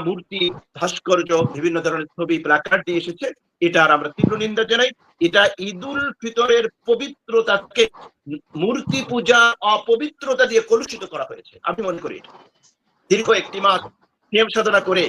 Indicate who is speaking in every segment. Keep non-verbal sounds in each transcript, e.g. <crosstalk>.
Speaker 1: মূর্তি, ভাস্কর্য, বিভিন্ন ধরনের ছবি প্লাকার্ড দিয়ে এসেছে এটার আমরা তীব্র নিন্দা জানাই। এটা ঈদুল ফিতরের পবিত্রতাকে মূর্তি পূজা অপবিত্রতা দিয়ে কলুষিত করা হয়েছে। আমি মনে করি এটা। দীর্ঘ একটি মাস নিয়ম সাধনা করে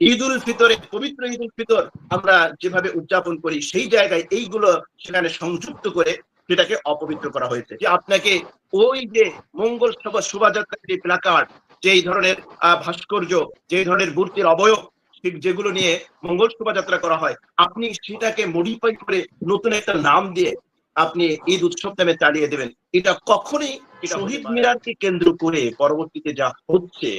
Speaker 1: ঈদ উল ফিতরে, পবিত্র ঈদ উল ফিতর আমরা যেভাবে উদযাপন করি, সেই জায়গায় এইগুলো সেখানে সংযুক্ত করে সেটাকে অপবিত্র করা হয়েছে। যে আপনাকে ওই যে মঙ্গল সভা, শোভাযাত্রার যে প্লাকার্ড যেই ধরনের আহ, ভাস্কর্য যে ধরনের মূর্তির অবয়ব ঠিক যেগুলো নিয়ে মঙ্গল শোভাযাত্রা করা হয় আপনি সেটাকে মডিফাই করে নতুন একটা নাম দিয়ে আপনি ঈদ উৎসব নামে চালিয়ে দেবেন। এটা কখনোই শহীদ মিনারকে কেন্দ্র করে পরবর্তীতে যা হচ্ছে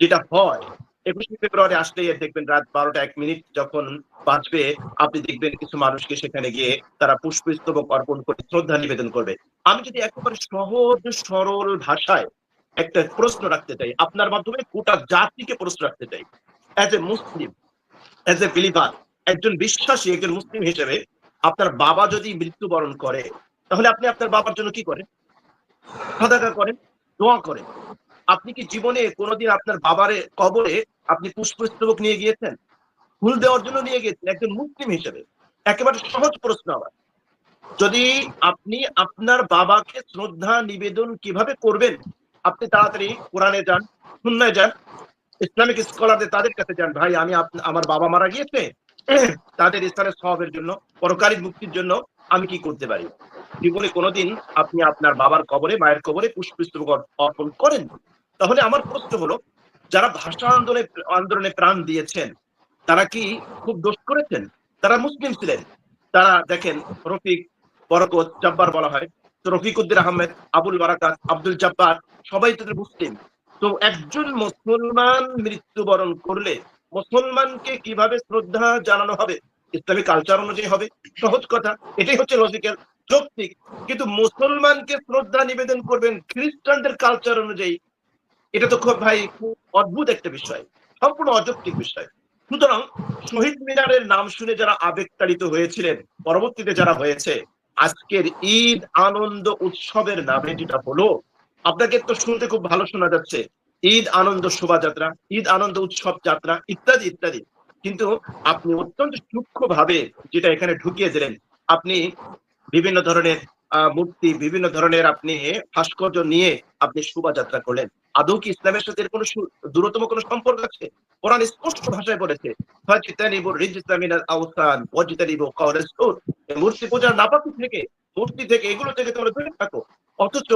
Speaker 1: যেটা হয় একুশে ফেব্রুয়ারি আসলে দেখবেন রাত বারোটা এক মিনিট যখন বাঁচবে আপনি দেখবেন কিছু মানুষকে সেখানে গিয়ে তারা পুষ্পস্তবক অর্পণ করে শ্রদ্ধা নিবেদন করবে। আমি যদি একেবারে সহজ সরল ভাষায় একটা প্রশ্ন রাখতে চাই। আপনার মাধ্যমে গোটা জাতিকে প্রশ্ন রাখতে চাই। As a Muslim as a believer একজন বিশ্বাসী, একজন মুসলিম হিসেবে আপনার বাবা যদি মৃত্যুবরণ করে, তাহলে আপনি আপনার বাবার জন্য কি করেন? সাদাকা করেন? দোয়া করেন? আপনি কি জীবনে কোনোদিন আপনার বাবারে কবরে আপনি পুষ্পস্তবক নিয়ে গিয়েছেন? ফুল দেওয়ার জন্য নিয়ে গিয়েছেন? একজন মুসলিম হিসেবে। একেবারে সহজ প্রশ্ন আমার যদি আপনি আপনার বাবাকে শ্রদ্ধা নিবেদন কীভাবে করবেন? আপনি তাড়াতাড়ি কোরআনে যান, সুন্নায় যান, ইসলামিক স্কলারদের তাদের কাছে যান। ভাই, আমি আমার বাবা মারা গিয়েছে, <clears throat> তাদের ইসলামের স্বভাবের জন্য, পরকালীন মুক্তির জন্য আমি কি করতে পারি? জীবনে কোনোদিন আপনি আপনার বাবার কবরে, মায়ের কবরে পুষ্পস্তবক অর্পণ করেন তাহলে আমার প্রশ্ন হলো, যারা ভাষা আন্দোলনে আন্দোলনে প্রাণ দিয়েছেন, তারা কি খুব দোষ করেছেন? তারা মুসলিম ছিলেন। তারা দেখেন, রফিক বরকত, জব্বার বলা হয় তো রফিক উদ্দিন আহমেদ, আবুল বারাকাত, আব্দুল জব্বার, সবাই তাদের মুসলিম। তো একজন মুসলমান মৃত্যুবরণ করলে মুসলমানকে কীভাবে শ্রদ্ধা জানানো হবে? ইসলামী কালচার অনুযায়ী হবে। সহজ কথা, এটাই হচ্ছে লজিক্যাল যৌক্তিক। কিন্তু মুসলমানকে শ্রদ্ধা নিবেদন করবেন খ্রিস্টানদের কালচার অনুযায়ী, এটা তো খুব, ভাই, খুব অদ্ভুত একটা বিষয়। সম্পূর্ণ অযৌক্তিক বিষয়। সুতরাং শহীদ মিনারের নাম শুনে যারা আবেগতাড়িত হয়েছিলেন, পরবর্তীতে যারা হয়েছে আজকের ঈদ আনন্দ উৎসবের নামে যেটা হলো আপনাকে তো শুনতে খুব ভালো শোনা যাচ্ছে। ঈদ আনন্দ শোভাযাত্রা, ঈদ আনন্দ উৎসব যাত্রা, ইত্যাদি ইত্যাদি। কিন্তু আপনি অত্যন্ত সূক্ষ্ম ভাবে যেটা এখানে ঢুকিয়ে দিলেন, আপনি বিভিন্ন ধরনের মূর্তি বিভিন্ন ধরনের আপনি ভাস্কর্য নিয়ে আপনি শোভাযাত্রা করলেন। আদৌ কি ইসলামের সাথে এর কোনো দূরতম কোনো সম্পর্ক আছে? কোরআন স্পষ্ট ভাষায় বলেছে মূর্তি পূজার নাপাকি থেকে, মূর্তি থেকে, এগুলো থেকে তোমরা দূরে থাকো। অথচ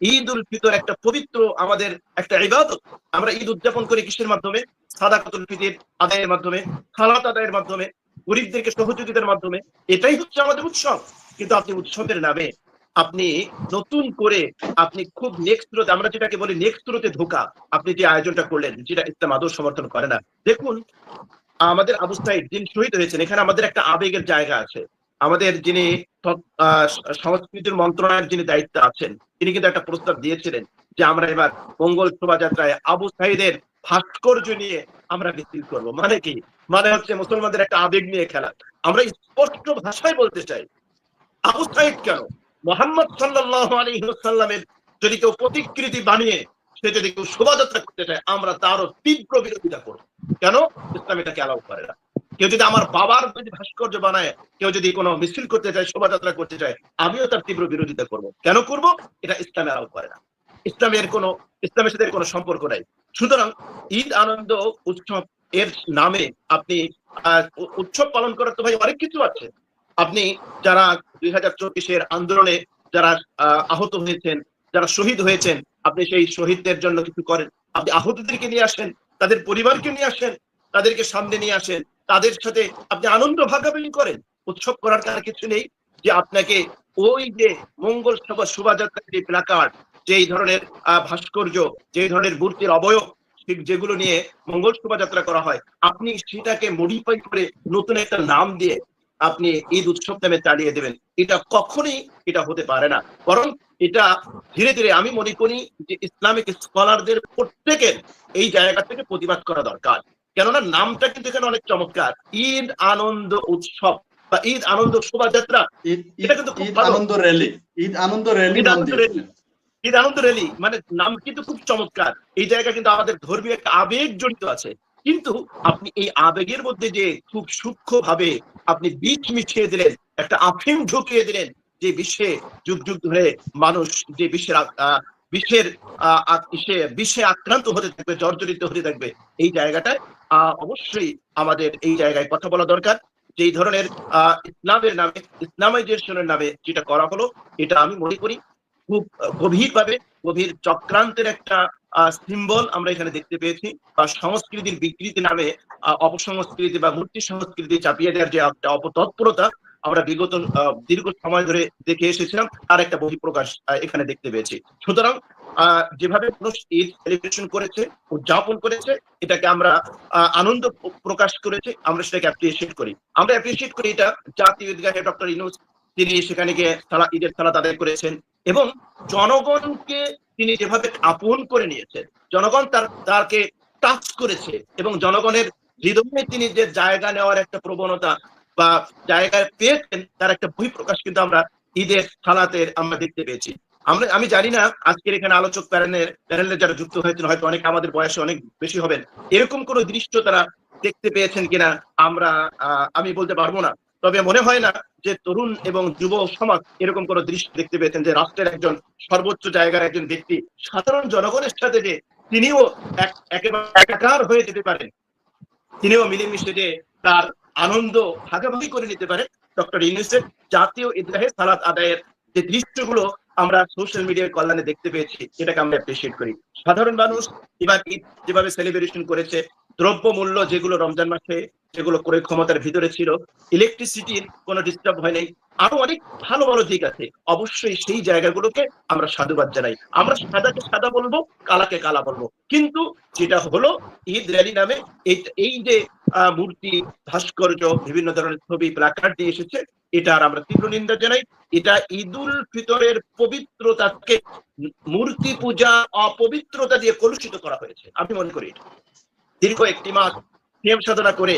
Speaker 1: ঈদ উল ফিতর একটা পবিত্র আমাদের একটা ইবাদত। আমরা ঈদ উদযাপন করি কিসের মাধ্যমে? সাদাকাতুল ফিতর আদায়ের মাধ্যমে খালাত আদায়ের মাধ্যমে, গরিবদেরকে সহযোগিতার মাধ্যমে। এটাই হচ্ছে আমাদের উৎসব। কিন্তু আপনি উৎসবের নামে আপনি নতুন করে আপনি খুব নেক্সট আমরা যেটাকে বলি নেক্সট ধোকা, আপনি যে আয়োজনটা করলেন, যেটা ইসলাম আদৌ সমর্থন করে না। দেখুন, আমাদের সাইদ যিনি শহীদ হয়েছেন, এখানে আমাদের একটা আবেগের জায়গা আছে। আমাদের যিনি সংস্কৃতির মন্ত্রণালয়ের যিনি দায়িত্ব আছেন, তিনি কিন্তু একটা প্রস্তাব দিয়েছিলেন যে আমরা এবার মঙ্গল শোভাযাত্রায় আবু সাইদের ভাস্কর্য নিয়ে আমরা মিছিল করব। মানে কি? মানে হচ্ছে মুসলমানদের একটা আবেগ নিয়ে খেলা। আমরা স্পষ্ট ভাষায় বলতে চাই আবু কেন? মোহাম্মদ সাল্লাহ আলহিহাল্লামের যদি কেউ প্রতিকৃতি বানিয়ে সে যদি কেউ শোভাযাত্রা করতে চায়, আমরা তারও তীব্র বিরোধিতা করব। কেন? ইসলাম এটাকে অ্যালাউ করে না। কেউ যদি আমার বাবার যদি ভাস্কর্য বানায়, কেউ যদি কোনো মিছিল করতে চায়, শোভাযাত্রা করতে চায়, আমিও তার তীব্র বিরোধিতা করব। কেন করব? এটা ইসলাম অ্যালাউ করে না। ইসলামের কোনো, ইসলামের সাথে কোনো সম্পর্ক নাই। সুতরাং ঈদ, আনন্দ, উৎসব এর নামে আপনি উৎসব পালন করার তো ভাই অনেক কিছু আছে। আপনি যারা দুই হাজার চব্বিশের আন্দোলনে যারা আহত হয়েছেন, যারা শহীদ হয়েছেন, আপনি সেই শহীদদের জন্য কিছু করেন। আপনি আহতদেরকে নিয়ে আসেন, তাদের পরিবারকে নিয়ে আসেন, তাদেরকে সামনে নিয়ে আসেন, তাদের সাথে আপনি আনন্দ ভাগাভাগি করেন। উৎসব করার কার কিছু নেই যে আপনাকে ওই যে মঙ্গল সভা শোভাযাত্রার যে প্লাকার্ড যেই ধরনের ভাস্কর্য, যেই ধরনের মূর্তির অবয়ব ঠিক যেগুলো নিয়ে মঙ্গল শোভাযাত্রা করা হয়, আপনি সেটাকে মডিফাই করে নতুন একটা নাম দিয়ে আপনি ঈদ উৎসব নামে চালিয়ে দেবেন। এটা কখনোই এটা হতে পারে না। বরং এটা ধীরে ধীরে আমি মনে করি যে ইসলামিক স্কলারদের প্রত্যেকের এই জায়গা থেকে প্রতিবাদ করা দরকার। কেননা নামটা কিন্তু এখানে অনেক চমৎকার। ঈদ আনন্দ উৎসব বা ঈদ আনন্দ শোভাযাত্রা এটা কিন্তু
Speaker 2: ঈদ আনন্দ র্যালি। ঈদ আনন্দ র্যালি।
Speaker 1: ঈদ আনন্দ র্যালি। মানে নাম কিন্তু খুব চমৎকার। এই জায়গা কিন্তু আমাদের ধর্মীয় একটা আবেগ জড়িত আছে। কিন্তু আপনি এই আবেগের মধ্যে যে খুব সূক্ষ্ম ভাবে আপনি বিষ মিশিয়ে দিলেন একটা আফিম ঢুকিয়ে দিলেন যে বিশ্বে যুগ যুগ ধরে মানুষ যে বিশ্বের আ- আহ, বিশ্বে আক্রান্ত হতে থাকবে জর্জরিত হতে থাকবে এই জায়গাটায় অবশ্যই আমাদের এই জায়গায় কথা বলা দরকার। যে ধরনের আহ, ইসলামের নামে ইসলামাইজেশনের নামে যেটা করা হলো এটা আমি মনে করি খুব গভীরভাবে গভীর চক্রান্তের একটা সিম্বল আমরা এখানে দেখতে পেয়েছি, বা সংস্কৃতির বিকৃতি নামে অপসংস্কৃতি বা মূর্তি সংস্কৃতি চাপিয়ে দেওয়ার যে একটা অপতৎপরতা আমরা বিগত দীর্ঘ সময় ধরে দেখে এসেছিলাম, তার একটা বহিঃপ্রকাশ এখানে দেখতে পেয়েছি। সুতরাং যেভাবে মানুষ ঈদ সেলিব্রেশন করেছে, উদযাপন করেছে, এটাকে আমরা আনন্দ প্রকাশ করেছে, আমরা সেটাকে অ্যাপ্রিসিয়েট করি। আমরা অ্যাপ্রিসিয়েট করি এটা জাতীয় ঈদগাহে ডক্টর ইনুস তিনি সেখানে গিয়ে ঈদের সালাত আদায় করেছেন এবং জনগণকে তিনি যেভাবে আপন করে নিয়েছেন, জনগণ তার তাকে টাচ করেছে এবং জনগণের হৃদয়ে তিনি যে জায়গা নেওয়ার একটা প্রবণতা বা জায়গায় পেয়েছেন, তার একটা বই বহিঃপ্রকাশ কিন্তু আমরা ঈদের সালাতের আমরা দেখতে পেয়েছি। আমরা, আমি জানি না আজকের এখানে আলোচক প্যানেলের প্যানেলে যারা যুক্ত হয়েছেন, হয়তো অনেক আমাদের বয়সে অনেক বেশি হবেন। এরকম কোন দৃশ্য তারা দেখতে পেয়েছেন কিনা আমরা আমি বলতে পারব না। তবে মনে হয় না যে তরুণ এবং যুব সমাজ এরকম কোন দৃশ্য দেখতে পেয়েছেন যে রাষ্ট্রের একজন সর্বোচ্চ জায়গার একজন ব্যক্তি সাধারণ জনগণের সাথে যে তিনিও একাকার হয়ে যেতে পারেন। তিনিও মিলেমিশে যে তার আনন্দ ভাগাভাগি করে নিতে পারেন। ডক্টর ইউনুসের জাতীয় ঈদগাহে সালাদ আদায়ের যে দৃশ্যগুলো আমরা সোশ্যাল মিডিয়ার কল্যাণে দেখতে পেয়েছি, এটাকে আমরা অ্যাপ্রিসিয়েট করি। সাধারণ মানুষ এবার ঈদ যেভাবে সেলিব্রেশন করেছে দ্রব্য মূল্য যেগুলো রমজান মাসে যেগুলো ক্রয় ক্ষমতার ভিতরে ছিল ইলেকট্রিসিটির কোনো ডিস্টার্ব হয় নাই। আরও অনেক ভালো ভালো দিক আছে। অবশ্যই সেই জায়গাগুলোকে আমরা সাধুবাদ জানাই। আমরা সাদাকে সাদা বলব, কালাকে কালা বলব। কিন্তু যেটা হলো, ঈদ র্যালি নামে এই যে মূর্তি, ভাস্কর্য, বিভিন্ন ধরনের ছবি প্লাকার্ড দিয়ে এসেছে এটার আমরা তীব্র নিন্দা জানাই। এটা ঈদুল ফিতরের পবিত্রতাকে মূর্তি পূজা অপবিত্রতা দিয়ে কলুষিত করা হয়েছে। আমি মনে করি এটা। দীর্ঘ একটি মাস নিয়ম সাধনা করে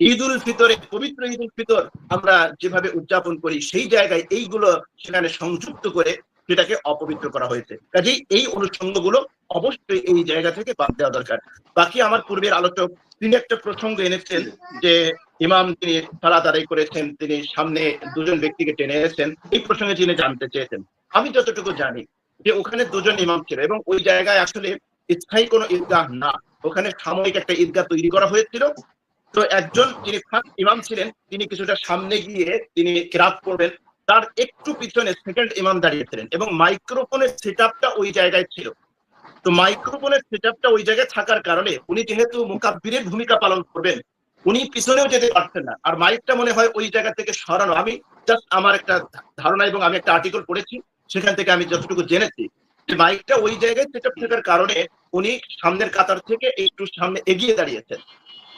Speaker 1: ঈদ উল ফিতরে পবিত্র ঈদ উল ফিতর আমরা যেভাবে উদযাপন করি, সেই জায়গায় এইগুলো সেখানে সংযুক্ত করে সেটাকে অপবিত্র করা হয়েছে। কাজেই এই অনুষঙ্গগুলো অবশ্যই এই জায়গা থেকে বাদ দেওয়া দরকার। বাকি আমার পূর্বের আলোচক, তিনি একটা প্রসঙ্গ এনেছেন যে ইমাম তিনি সালাত আদায় করেছেন, তিনি সামনে দুজন ব্যক্তিকে টেনে এনেছেন। এই প্রসঙ্গে তিনি জানতে চেয়েছেন। আমি যতটুকু জানি যে ওখানে দুজন ইমাম ছিল এবং ওই জায়গায় আসলে স্থায়ী কোনো ঈদগাহ না। ওখানে সাময়িক একটা ঈদগাহ তৈরি করা হয়েছিল। তো একজন যিনি ইমাম ছিলেন, তিনি কিছুটা সামনে গিয়ে তিনি ক্রাফ করবেন। তার একটু পিছনে সেকেন্ড ইমাম দাঁড়িয়েছিলেন এবং মাইক্রোফোনের সেট ওই জায়গায় ছিল। তো মাইক্রোফোনের সেট ওই জায়গায় থাকার কারণে উনি যেহেতু মুকাব্বিরের ভূমিকা পালন করবেন, উনি পিছনেও যেতে পারছেন না। আর মাইকটা মনে হয় ওই জায়গা থেকে সরানো। আমি জাস্ট আমার একটা ধারণা এবং আমি একটা আর্টিকেল পড়েছি, সেখান থেকে আমি যতটুকু জেনেছি যে মাইকটা ওই জায়গায় সেট থাকার কারণে উনি সামনের কাতার থেকে একটু সামনে এগিয়ে দাঁড়িয়েছেন।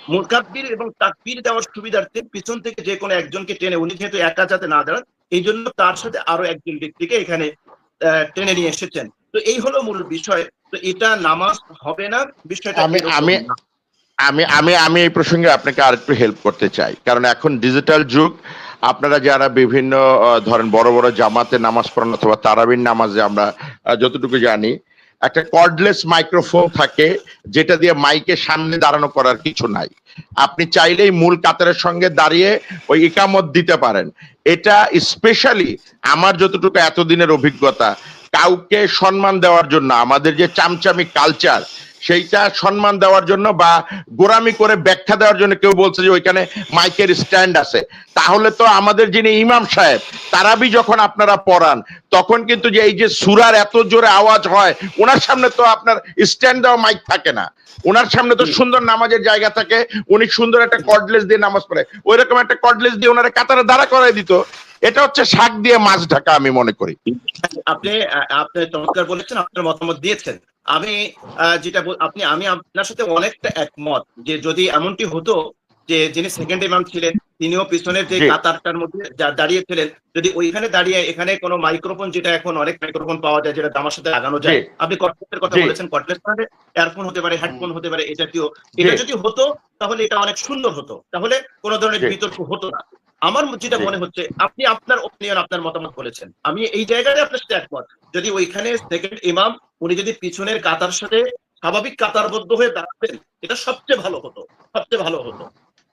Speaker 1: মুকাব্বির এবং তাকবীর দেওয়ার সুবিধার্থে পিছন থেকে যে কোনো একজনকে টেনে উনি যেহেতু একা যাতে না দাঁড়ান এই জন্য তার সাথে আরও একজন ব্যক্তিকে এখানে টেনে নিয়ে এসেছেন। তো এই হলো মূল বিষয়। তো এটা নামাজ হবে না বিষয়টা
Speaker 3: আমি- আমি- আমি আমি আমি এই প্রসঙ্গে আপনাকে আরেকটু হেল্প করতে চাই। কারণ এখন ডিজিটাল যুগ আপনারা যারা বিভিন্ন ধরেন বড় বড় জামাতে নামাজ পড়েন অথবা তারাবির নামাজে আমরা যতটুকু জানি একটা কর্ডলেস মাইক্রোফোন থাকে, যেটা দিয়ে মাইকে সামনে দাঁড়ানো করার কিছু নাই। আপনি চাইলেই মূল কাতারের সঙ্গে দাঁড়িয়ে ওই ইকামত দিতে পারেন। এটা স্পেশালি আমার যতটুকু এতদিনের অভিজ্ঞতা, কাউকে সম্মান দেওয়ার জন্য, আমাদের যে চামচামি কালচার সেইটা সম্মান দেওয়ার জন্য বা গোরামি করে ব্যাখ্যা দেওয়ার জন্য কেউ বলছে যে ওইখানে মাইকের স্ট্যান্ড আছে। তাহলে তো আমাদের যিনি ইমাম সাহেব তারাবি যখন আপনারা পড়ান, তখন কিন্তু যে এই যে সুরার এত জোরে আওয়াজ হয়, ওনার সামনে তো আপনার স্ট্যান্ড দেওয়া মাইক থাকে না। ওনার সামনে তো সুন্দর নামাজের জায়গা থাকে, উনি সুন্দর একটা কর্ডলেস দিয়ে নামাজ পড়ে। ওই রকম একটা কর্ডলেস দিয়ে ওনারা কাতারে দাঁড়া করাই দিত। এটা হচ্ছে শাক দিয়ে মাছ ঢাকা আমি মনে করি।
Speaker 1: আপনি আপনি চমৎকার বলেছেন, আপনার মতামত দিয়েছেন। আমি যেটা আপনি আমি আপনার সাথে অনেকটা একমত যে যদি এমনটি হতো যে যিনি সেকেন্ড ইমাম ছিলেন তিনিও পিছনের যে। কাতারটার মধ্যে দাঁড়িয়েছিলেন যদি ওইখানে দাঁড়িয়ে এখানে কোনো মাইক্রোফোন যেটা এখন অনেক মাইক্রোফোন পাওয়া যায় যেটা আমার সাথে লাগানো যায়। আপনি কর্ডলেসের কথা বলেছেন কর্ডলেস মানে এয়ারফোন হতে পারে হেডফোন হতে পারে এটা জাতীয়। এটা যদি হতো তাহলে এটা অনেক সুন্দর হতো। তাহলে কোনো ধরনের বিতর্ক হতো না। আমার যেটা মনে হচ্ছে আপনি আপনার ওপিনিয়ন আপনার মতামত বলেছেন। আমি এই জায়গায় আপনার সাথে একমত। যদি ওইখানে সেকেন্ড ইমাম উনি যদি পিছনের কাতার সাথে স্বাভাবিক কাতারবদ্ধ হয়ে দাঁড়াতেন এটা সবচেয়ে ভালো হতো সবচেয়ে ভালো হতো।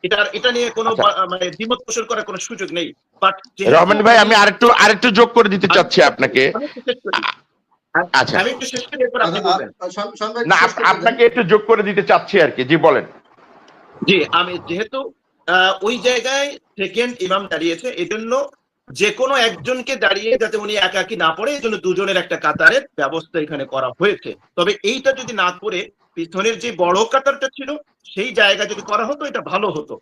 Speaker 1: এটা এটা নিয়ে কোনো
Speaker 3: আচ্ছা।
Speaker 1: মানে দ্বিমত পোষণ করার কোনো সুযোগ নেই। বাট
Speaker 3: রহমান ভাই আমি আরেকটু আরেকটু যোগ করে দিতে চাচ্ছি আপনাকে। আচ্ছা।
Speaker 1: আমি একটু শেষ করি এরপর আপনি
Speaker 2: আচ্ছা,
Speaker 1: বলবেন।
Speaker 3: না। আপনাকে একটু যোগ করে দিতে চাচ্ছি আর কি। জি বলেন।
Speaker 1: জি আমি যেহেতু ওই জায়গায় সেকেন্ড ইমাম দাঁড়িয়েছে। এজন্য যে কোনো একজনকে দাঁড়িয়ে যাতে উনি একাকি না পড়ে এই জন্য দুজনের একটা কাতারের ব্যবস্থা এখানে করা হয়েছে। তবে এইটা যদি না করে, পিছনের যে বড় কাতারটা ছিল, সেই জায়গা যদি করা হতো, এটা ভালো হতো।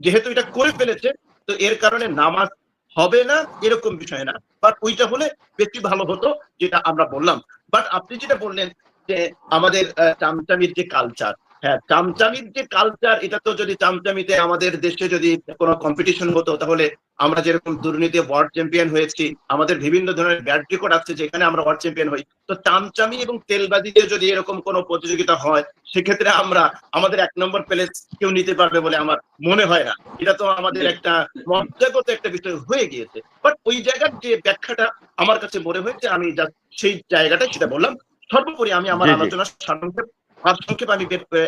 Speaker 1: যেহেতু এটা করে ফেলেছে, তো এর কারণে নামাজ হবে না, এরকম বিষয় না। বাট ওইটা হলে বেশি ভালো হতো, যেটা আমরা বললাম। বাট আপনি যেটা বললেন যে আমাদের চামচামির যে কালচার হ্যাঁ চামচামির যে কালচার এটা তো যদি চামচামিতে আমাদের দেশে যদি কোনো কম্পিটিশন হতো তাহলে আমরা যেরকম দুর্নীতি ওয়ার্ল্ড চ্যাম্পিয়ন হয়েছি আমাদের বিভিন্ন ধরনের ব্যাড রেকর্ড আছে যেখানে আমরা ওয়ার্ল্ড চ্যাম্পিয়ন হই। তো চামচামি এবং তেলবাজিতে যদি এরকম কোনো প্রতিযোগিতা হয় সেক্ষেত্রে আমরা আমাদের এক নম্বর প্লেস কেউ নিতে পারবে বলে আমার মনে হয় না। এটা তো আমাদের একটা মর্যাগত একটা বিষয় হয়ে গিয়েছে। বাট ওই জায়গার যে ব্যাখ্যাটা আমার কাছে মনে হয়েছে আমি সেই জায়গাটাই সেটা বললাম। সর্বোপরি আমি আমার
Speaker 3: জি, জি।
Speaker 1: সারসংক্ষেপ সারসংক্ষেপ আমি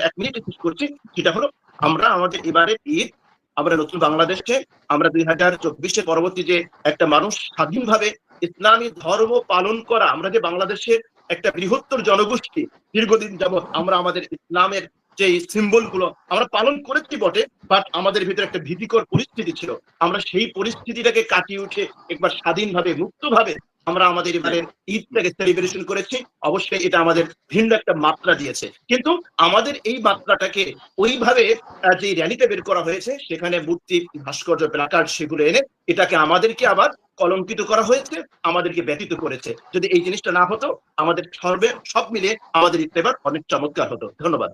Speaker 1: এক মিনিটে শেষ করছি, সেটা হলো, আমরা আমাদের এবারে ঈদ, আমরা নতুন বাংলাদেশকে, আমরা দুই হাজার চব্বিশের পরবর্তী যে একটা মানুষ স্বাধীনভাবে ইসলামী ধর্ম পালন করা, আমরা যে বাংলাদেশের একটা বৃহত্তর জনগোষ্ঠী, দীর্ঘদিন যাবৎ আমরা আমাদের ইসলামের যে সিম্বলগুলো আমরা পালন করেছি বটে বাট আমাদের ভিতরে একটা ভীতিকর পরিস্থিতি ছিল। আমরা সেই পরিস্থিতিটাকে কাটিয়ে উঠে একবার স্বাধীনভাবে, মুক্তভাবে আমরা আমাদের এবারের ঈদটাকে সেলিব্রেশন করেছি। অবশ্যই এটা আমাদের ভিন্ন একটা মাত্রা দিয়েছে। কিন্তু আমাদের এই মাত্রাটাকে ওইভাবে যে র্যালিতে বের করা হয়েছে, সেখানে মূর্তি, ভাস্কর্য প্লাকার্ড সেগুলো এনে এটাকে আমাদেরকে আবার কলঙ্কিত করা হয়েছে, আমাদেরকে ব্যতীত করেছে। যদি এই জিনিসটা না হতো, আমাদের সর্বে, সব মিলে আমাদের ইত্তেবার অনেক চমৎকার হতো। ধন্যবাদ।